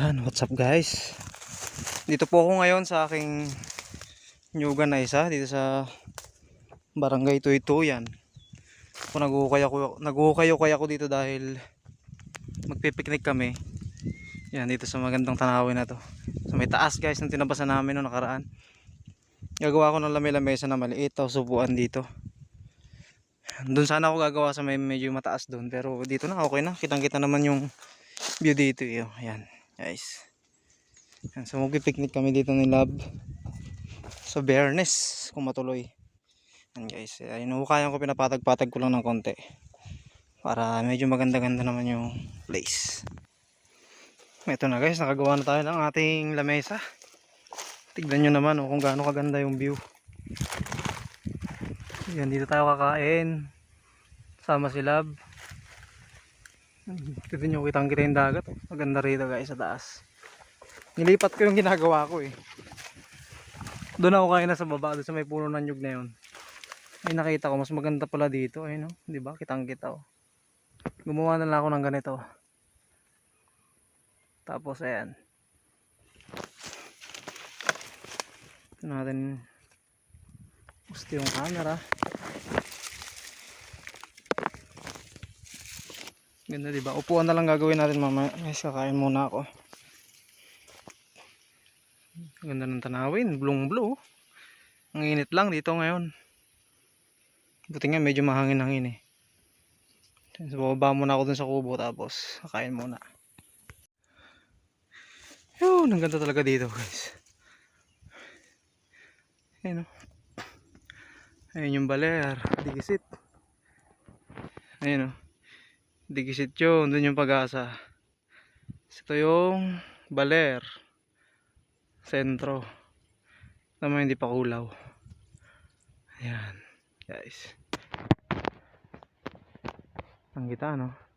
Yan, what's up guys? Dito po ako ngayon sa aking nyugan na dito sa Barangay Tuytuyan. Kung nag-uukay ako, nag-uukay ako dito dahil magpipiknik kami. Yan, dito sa magandang tanawin na to. Sa may taas guys, ng tinabasan namin noong nakaraan. Gagawa ko ng lami-lamesa na maliit, tapos upuan dito. Doon sana ako gagawa sa may medyo mataas doon, pero dito na okay na. Kitang-kita naman yung view dito. Yo. Ayan, guys. So magpipiknik kami dito ni Lab sa Bernes kung matuloy. Yan guys, ay inuukayan ko pinapatag-patag ko lang ng konti para medyo maganda-ganda naman yung place. Ito na guys, nakagawa na tayo ng ating lamesa. Tignan nyo naman oh, kung gaano kaganda yung view. Yan, dito tayo kakain. Sama si Lab. Dito nyo kitang kita yung dagat. Maganda rito guys sa taas. Nilipat ko yung ginagawa ko eh. Doon ako kain na sa baba, doon sa may puno ng nyug na yun. Ay nakita ko, mas maganda pala dito. Ayun no, di ba? Kitang kita oh. Gumawa na lang ako ng ganito. Tapos ayan. Ito natin gusto yung camera. Ganda di ba? Upuan na lang gagawin natin mamaya. Guys, kakain muna ako. Ganda ng tanawin, blue blue. Ang init lang dito ngayon. Buti nga medyo mahangin-hangin eh. So, bababa muna ako dun sa kubo tapos kakain muna. Yun, ang ganda talaga dito guys. Ayun o. Ayun yung baler, digisit. Ayun o. Digisit yun, dun yung pag-asa. Ito yung baler. Sentro. Naman hindi pa kulaw. Ayan, guys. Ang kita no.